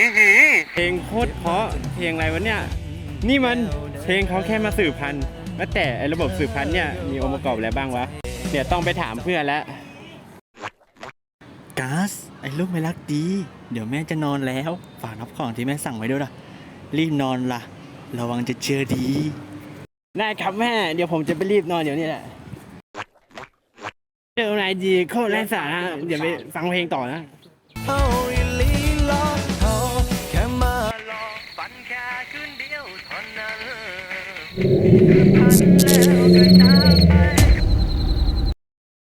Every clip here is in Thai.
อือหือเพลงโคตรเพราะเพลงอะไรวะเนี่ย นี่มันเพลงเขาแค่มาสืบพันธุ์แล้วแต่ไอ้ระบบสืบพันธุ์เนี่ยมีองค์ประกอบอะไรบ้างวะ เดี๋ยวต้องไปถามเพื่อนแล้วก๊าซไอ้ลูกไม่รักดี เดี๋ยวแม่จะนอนแล้ว ฝากรับของที่แม่สั่งไว้ด้วยล่ะ รีบนอนล่ะ ระวังจะเจอดีได้ครับแม่ เดี๋ยวผมจะไปรีบนอนเดี๋ยวนี้แหละเจอนายดีโคตรไร้สาระเดี๋ยวไปฟังเพลงต่อนะ พันแ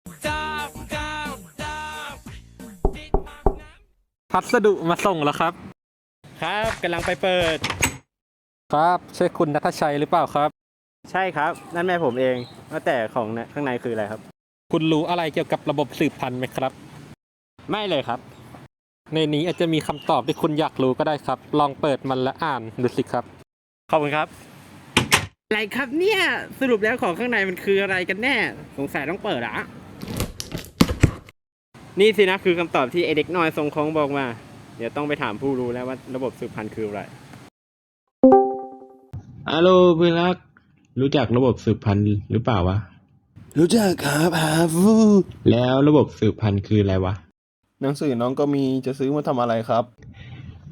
ล้วก็จากไปพัสดุมาส่งแล้วครับ ครับกำลังไปเปิด ครับใช่คุณนัทชัยหรือเปล่าครับ ใช่ครับ นั่นแม่ผมเองว่าแต่ของเนี่ยข้างในคืออะไรครับ คุณรู้อะไรเกี่ยวกับระบบสืบพันธุ์ไหมครับ ไม่เลยครับ ในนี้อาจจะมีคำตอบที่คุณอยากรู้ก็ได้ครับ ลองเปิดมันและอ่านดูสิครับ ขอบคุณครับ อะไรครับเนี่ยสรุปแล้วของข้างในมันคืออะไรกันแน่ สงสัยต้องเปิดอะนี่สินะคือคำตอบที่ไอเด็กน้อยทรงคองบอกมา เดี๋ยวต้องไปถามผู้รู้แล้วว่าระบบสืบพันธุ์คืออะไรฮัลโหลเพื่อนรัก รู้จักระบบสืบพันธุ์หรือเปล่าวะ รู้จักครับฮาฟูแล้วระบบสืบพันธุ์คืออะไรวะ หนังสือน้องก็มีจะซื้อมาทำอะไรครับ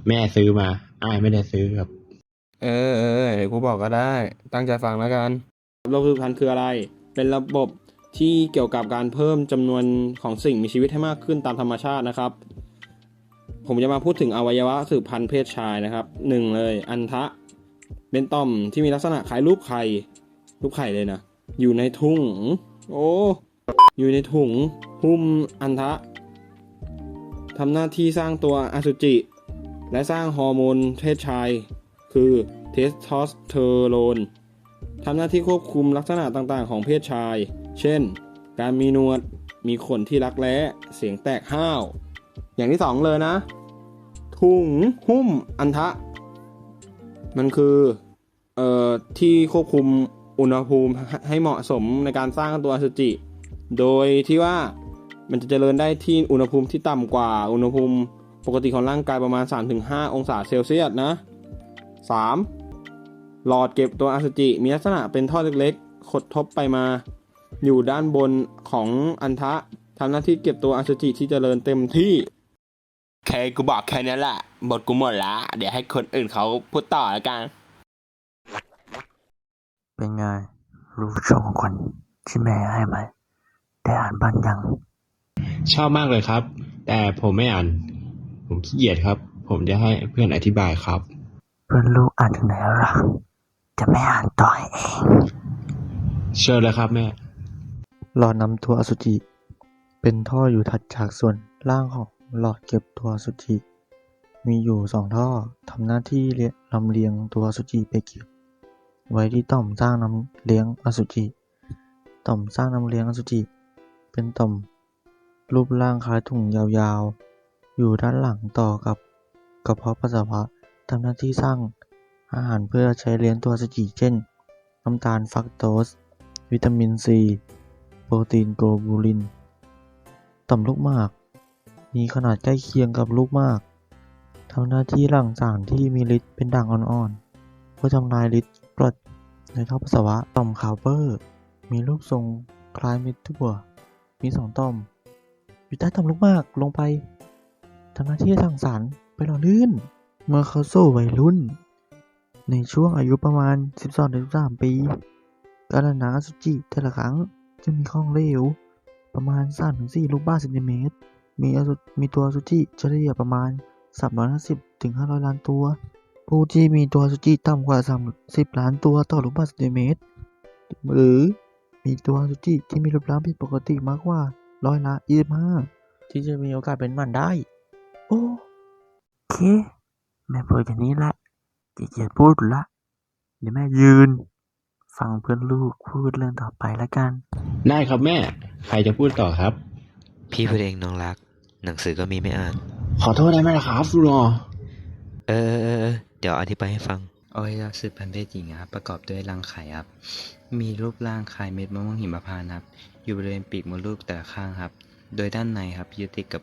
แม่ซื้อมาอ้ายไม่ได้ซื้อครับ เออเออเดี๋ยวกูบอกก็ได้ ตั้งใจฟังแล้วกันระบบสืบพันธุ์คืออะไร เป็นระบบที่เกี่ยวกับการเพิ่มจำนวนของสิ่งมีชีวิตให้มากขึ้นตามธรรมชาตินะครับ ผมจะมาพูดถึงอวัยวะสืบพันธุ์เพศชายนะครับหนึ่งเลย อันทะ เป็นต่อมที่มีลักษณะคล้ายรูปไข่รูปไข่เลยนะอยู่ในถุง โอ้อยู่ในถุงหุ้มอันทะทำหน้าที่สร้างตัวอสุจิ และสร้างฮอร์โมนเพศชาย คือเทสโทสเตอโรนทำหน้าที่ควบคุมลักษณะต่างๆ ของเพศชาย เช่น การมีนวด มีขนที่รักแร้เสียงแตกห้าว อย่างที่สองเลยนะ ถุงหุ้มอันทะ มันคือเอ่อที่ควบคุมอุณหภูมิให้เหมาะสมในการสร้างตัวอสุจิ โดยที่ว่ามันจะเจริญได้ที่อุณหภูมิที่ต่ำกว่าอุณหภูมิปกติของร่างกายประมาณ 3-5 องศาเซลเซียสนะ 3. หลอดเก็บตัวอสุจิมีลักษณะเป็นท่อเล็กๆขดทบไปมา อยู่ด้านบนของอันทะทำหน้าที่เก็บตัวอสุจิที่เจริญเต็มที่แค่กูบอกแค่นี้แหละ บทกูหมดละ เดี๋ยวให้คนอื่นเขาพูดต่อแล้วกัน เป็นไง รู้โชว์ของขวัญที่แม่ให้ไหมได้อ่านบ้างยัง ชอบมากเลยครับ แต่ผมไม่อ่าน ผมขี้เกียจครับ ผมจะให้เพื่อนอธิบายครับ เพื่อนลูกอ่านถึงไหนแล้วล่ะ จะไม่อ่านต่อให้เอง เชิญเลยครับแม่ หลอดนำตัวอสุจิ เป็นท่ออยู่ถัดจากส่วนล่างของหลอดเก็บตัวอสุจิ มีอยู่สองท่อทำหน้าที่เลียลำเลียงตัวอสุจิไปเก็บ ไว้ที่ต่อมสร้างน้ำเลี้ยงอสุจิ ต่อมสร้างน้ำเลี้ยงอสุจิ เป็นต่อมรูปร่างคล้ายถุงยาวๆ อยู่ด้านหลังต่อกับกระเพาะปัสสาวะ ทำหน้าที่สร้างอาหารเพื่อใช้เลี้ยงตัวสุจิเช่น น้ำตาลฟักโตส วิตามินซี โปรตีนโกลบูลิน ต่อมลูกหมาก มีขนาดใกล้เคียงกับลูกหมากทำหน้าที่หลั่งสารที่มีฤทธิ์เป็นด่างอ่อนๆ เพื่อทำลายฤทธิ์กรดในท่อปัสสาวะ ต่อมคาร์เปอร์ มีรูปทรงคล้ายเม็ดถั่ว มีสองต่อม อยู่ใต้ต่อมลูกหมากลงไปทำหน้าที่สั่งสารไปหล่อลื่น เมื่อเขาสู่วัยรุ่น ในช่วงอายุประมาณ 12-13 ปีการละน้ำอสุจิแต่ละครั้งจะมีของเหลวประมาณ 3-4 ลูกบาศก์เซนติเมตร มีอสุมีตัวอสุจิเฉลี่ยประมาณ 350ถึง500 ล้านตัว ผู้ที่มีตัวอสุจิต่ำกว่า 30 ล้านตัวต่อลูกบาศก์เซนติเมตร หรือมีตัวอสุจิที่มีรูปร่างผิดปกติมากกว่าร้อยละ25ที่จะมีโอกาสเป็นหมันได้ โอเค แม่พูดอย่างนี้ละจีเกียจพูดละ เดี๋ยวแม่ยืน ฟังเพื่อนลูกพูดเรื่องต่อไปแล้วกัน ได้ครับแม่ ใครจะพูดต่อครับ พี่พูดเองน้องรัก หนังสือก็มีไม่อ่าน ขอโทษได้ไหมล่ะครับฟูรอเออเออเออเออเดี๋ยวอธิบายให้ฟังอวัยวะสืบพันธุ์เพศหญิงครับประกอบด้วยรังไข่ครับมีรูปร่างคล้ายเม็ดมะม่วงหิมพานต์ครับ อยู่บริเวณปีกมดลูกแต่ละข้างครับ โดยด้านในครับยึดติดกับ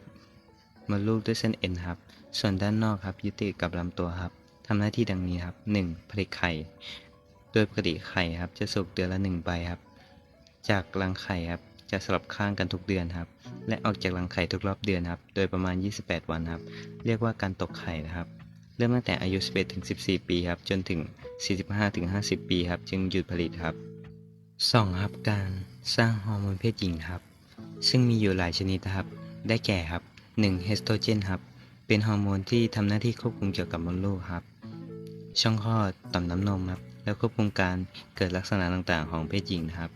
มดลูกด้วยเส้นเอ็นครับ ส่วนด้านนอกครับยึดติดกับลำตัวครับทำหน้าที่ดังนี้ครับ 1. ผลิตไข่ โดยปกติไข่ครับจะสุกเดือนละหนึ่งใบครับ จากรังไข่ครับจะสลับข้างกันทุกเดือนครับ และออกจากรังไข่ทุกรอบเดือนครับ โดยประมาณ 28 วันครับ เรียกว่าการตกไข่นะครับ เริ่มตั้งแต่อายุ 11ถึง14 ปีครับ จนถึง 45ถึง50 ปีครับ จึงหยุดผลิตครับ 2. ครับการสร้างฮอร์โมนเพศหญิงครับ ซึ่งมีอยู่หลายชนิดครับ ได้แก่ครับ 1. เฮสโตรเจนครับ เป็นฮอร์โมนที่ทำหน้าที่ควบคุมเกี่ยวกับมดลูกครับ ช่องคลอดต่อมน้ำนมครับ และควบคุมการเกิดลักษณะต่างๆ ของเพศหญิงนะครับ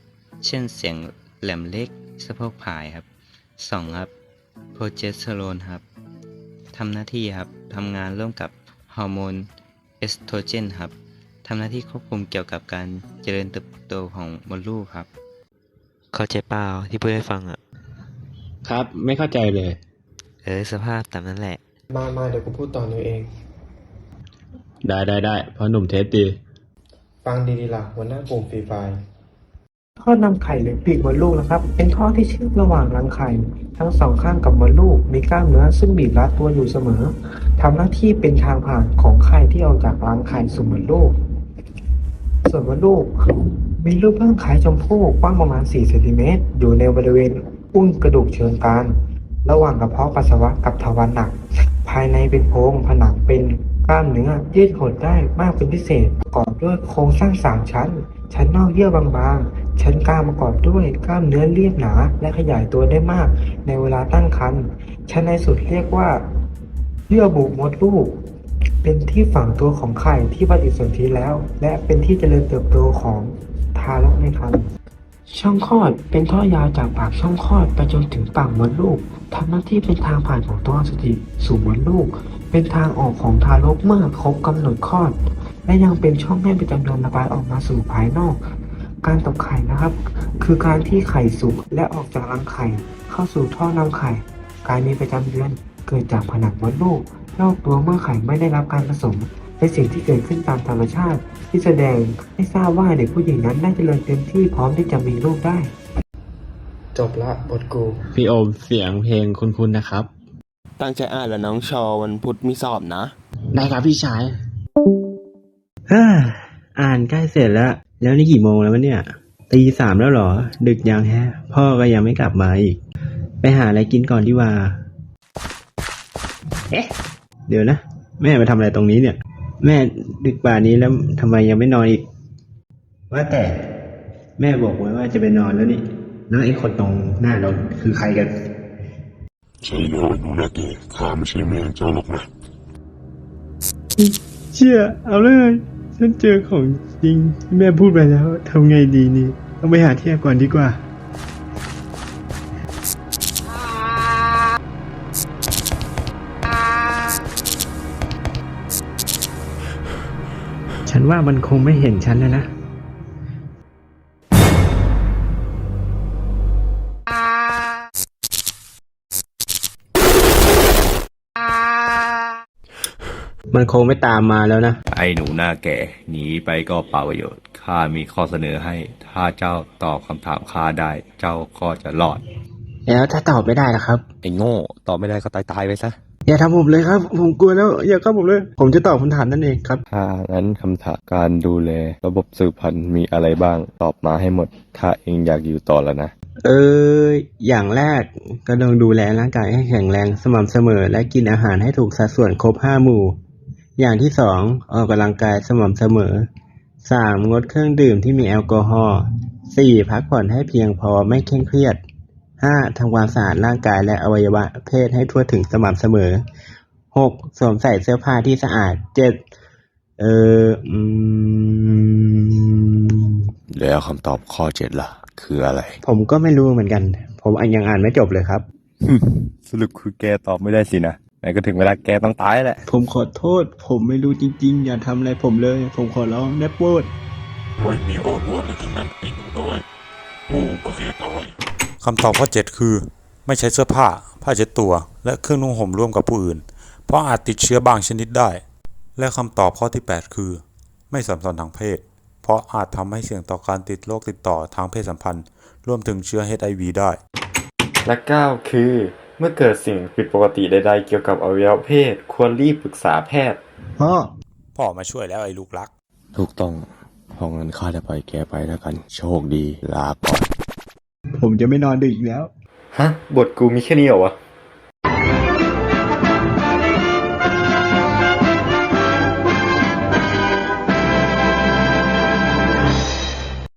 เช่นเสียงแหลมเล็กสะโพกผายครับ 2. ครับโปรเจสเตอโรนครับทำหน้าที่ครับทำงานร่วมกับฮอร์โมนเอสโตรเจนครับทำหน้าที่ควบคุมเกี่ยวกับการเจริญเติบโตของมดลูกครับ เข้าใจเปล่าที่พูดให้ฟังอะ ครับ ไม่เข้าใจเลย เออ สภาพตามนั้นแหละ มามาเดี๋ยวกูพูดต่อหนูเอง ได้ได้ได้เพราะหนุ่มเทสดี ฟังดีๆล่ะหัวหน้ากลุ่มฟรีไฟล์ท่อนำไข่หรือปีกมดลูกนะครับ เป็นท่อที่เชื่อมระหว่างรังไข่ ทั้งสองข้างกับมดลูก มีกล้ามเนื้อซึ่งบีบรัดตัวอยู่เสมอทำหน้าที่เป็นทางผ่านของไข่ที่ออกจากรังไข่สู่มดลูก ส่วนมดลูก มีรูปร่างคล้ายชมพู่กว้างประมาณ 4 เซนติเมตร อยู่ในบริเวณอุ้งกระดูกเชิงกรานระหว่างกระเพาะปัสสาวะกับทวารหนัก ภายในเป็นโพรงผนังเป็นกล้ามเนื้อยืดหดได้มากเป็นพิเศษประกอบด้วยโครงสร้างสามชั้น ชั้นนอกเยื่อบางๆ ชั้นกลางประกอบด้วยกล้ามเนื้อเรียบหนาและขยายตัวได้มาก ในเวลาตั้งครรภ์ชั้นในสุดเรียกว่าเยื่อบุมดลูก เป็นที่ฝังตัวของไข่ที่ปฏิสนธิแล้ว และเป็นที่เจริญเติบโตของทารกในครรภ์ ช่องคลอดเป็นท่อยาวจากปากช่องคลอดไปจนถึงปากมดลูกทำหน้าที่เป็นทางผ่านของตัวอสุจิสู่มดลูก เป็นทางออกของทารกเมื่อครบกำหนดคลอด และยังเป็นช่องให้ประจำเดือนระบายออกมาสู่ภายนอก การตกไข่นะครับ คือการที่ไข่สุกและออกจากรังไข่ เข้าสู่ท่อนำไข่ การมีประจำเดือนเกิดจากผนังมดลูกนอกตัวเมื่อไข่ไม่ได้รับการผสม เป็นสิ่งที่เกิดขึ้นตามธรรมชาติ ที่แสดงให้ทราบว่าเด็กผู้หญิงนั้นได้เจริญเต็มที่พร้อมที่จะมีลูกได้ จบละบทกู พี่โอมเสียงเพลงคุ้นๆนะครับ ตั้งใจอ่านแล้วน้องชอวันพุธมีสอบนะ ได้ครับพี่ชายฮ่าอ่านใกล้เสร็จแล้ว แล้วนี่กี่โมงแล้ววะเนี่ย ตีสามแล้วเหรอ ดึกยังแฮะ พ่อก็ยังไม่กลับมาอีก ไปหาอะไรกินก่อนดีกว่า เอ๊ะ เดี๋ยวนะ แม่มาทำอะไรตรงนี้เนี่ย แม่ดึกป่านนี้แล้วทำไมยังไม่นอนอีก ว่าแต่ แม่บอกไว้ว่าจะไปนอนแล้วนี่แล้วไอ้คนตรงหน้ารถคือใครกัน ใช่แล้วหนูนาเกข้าไม่ใช่แม่เจ้าหรอกนะ เชื่อเอาเลย ฉันเจอของจริงที่แม่พูดไปแล้วทำไงดีนี่ต้องไปหาเทียบก่อนดีกว่า ฉันว่ามันคงไม่เห็นฉันแล้วนะ มันคงไม่ตามมาแล้วนะ ไอ้หนูหน้าแก่หนีไปก็เปล่าประโยชน์ข้ามีข้อเสนอให้ ถ้าเจ้าตอบคำถามข้าได้ เจ้าก็จะรอด แล้วถ้าตอบไม่ได้ล่ะครับ ไอ้โง่ ตอบไม่ได้ก็ตายตายไปซะ อย่าทำผมเลยครับ ผมกลัวแล้ว อย่าเข้าผมเลย ผมจะตอบคำถามนั่นเองครับ ถ้างั้นคำถามการดูแลระบบสืบพันธุ์มีอะไรบ้าง ตอบมาให้หมด ถ้าเองอยากอยู่ต่อแล้วนะ เออ อย่างแรกก็ต้องดูแลร่างกายให้แข็งแรงสม่ำเสมอ และกินอาหารให้ถูกสัดส่วนครบห้าหมู่ อย่างที่สองออกกำลังกายสม่ำเสมอสามงดเครื่องดื่มที่มีแอลกอฮอล์สี่พักผ่อนให้เพียงพอไม่เคร่งเครียด ห้าทำความสะอาดร่างกายและอวัยวะเพศให้ทั่วถึงสม่ำเสมอหกสวมใส่เสื้อผ้าที่สะอาดเจ็ดเอออืมแล้วคำตอบข้อเจ็ดล่ะ คืออะไร ผมก็ไม่รู้เหมือนกัน ผมยังอ่านไม่จบเลยครับ สรุปคือแกตอบไม่ได้สินะไหนก็ถึงเวลาแกต้องตายแหละ ผมขอโทษ ผมไม่รู้จริงๆ อย่าทำอะไรผมเลย ผมขอร้องได้โปรดไม่มีอ้อนวอนอะไรทั้งนั้นไอ้หนูน้อยกูก็แค่น้อย คำตอบข้อ 7 คือ ไม่ใช้เสื้อผ้า ผ้าเช็ดตัว และเครื่องนุ่งห่มร่วมกับผู้อื่น เพราะอาจติดเชื้อบางชนิดได้ และคำตอบข้อที่ 8 คือ ไม่สัมพันทางเพศ เพราะอาจทำให้เสี่ยงต่อการติดโรคติดต่อทางเพศสัมพันธ์ รวมถึงเชื้อ HIV ได้ และ 9 คือ เมื่อเกิดสิ่งผิดปกติใดๆ เกี่ยวกับอวัยวะเพศ ควรรีบปรึกษาแพทย์พ่อมาช่วยแล้วไอ้ลูกรัก ถูกต้องเพราะงินค่าจะปล่อยแกไปแล้วกัน โชคดีลาก่อน ผมจะไม่นอนดึกอีกแล้ว ฮะ บทกูมีแค่นี้เหรอวะ